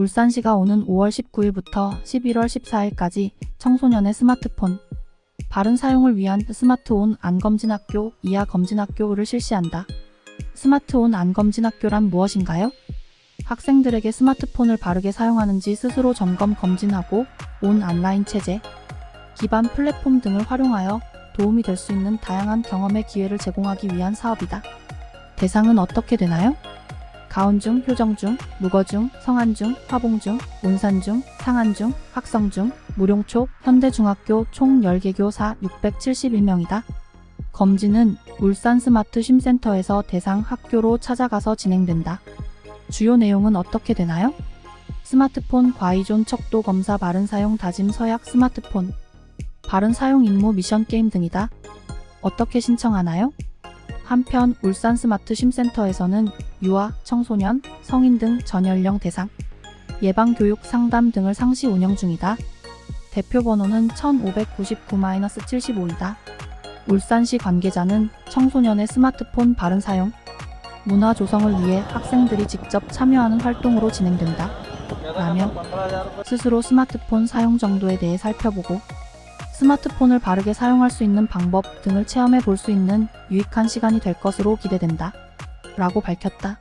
울산시가 오는 5월 19일부터 11월 14일까지 청소년의 스마트폰 바른 사용을 위한 스마트온 안검진학교 이하 검진학교를 실시한다. 스마트온 안검진학교란 무엇인가요? 학생들에게 스마트폰을 바르게 사용하는지 스스로 점검 검진하고 온 온라인 체제, 기반 플랫폼 등을 활용하여 도움이 될 수 있는 다양한 경험의 기회를 제공하기 위한 사업이다. 대상은 어떻게 되나요? 가온중, 효정중, 무거중, 성안중, 화봉중, 온산중, 상안중, 학성중, 무룡초, 현대중학교 총 10개 교사 671명이다. 검진은 울산 스마트 쉼센터에서 대상 학교로 찾아가서 진행된다. 주요 내용은 어떻게 되나요? 스마트폰 과의존 척도 검사 바른 사용 다짐 서약 스마트폰 바른 사용 임무 미션 게임 등이다. 어떻게 신청하나요? 한편 울산 스마트 쉼센터에서는 유아, 청소년, 성인 등 전연령 대상, 예방교육 상담 등을 상시 운영 중이다. 대표 번호는 1599-75이다. 울산시 관계자는 청소년의 스마트폰 바른 사용, 문화 조성을 위해 학생들이 직접 참여하는 활동으로 진행된다. 라며 스스로 스마트폰 사용 정도에 대해 살펴보고 스마트폰을 바르게 사용할 수 있는 방법 등을 체험해 볼 수 있는 유익한 시간이 될 것으로 기대된다. 라고 밝혔다.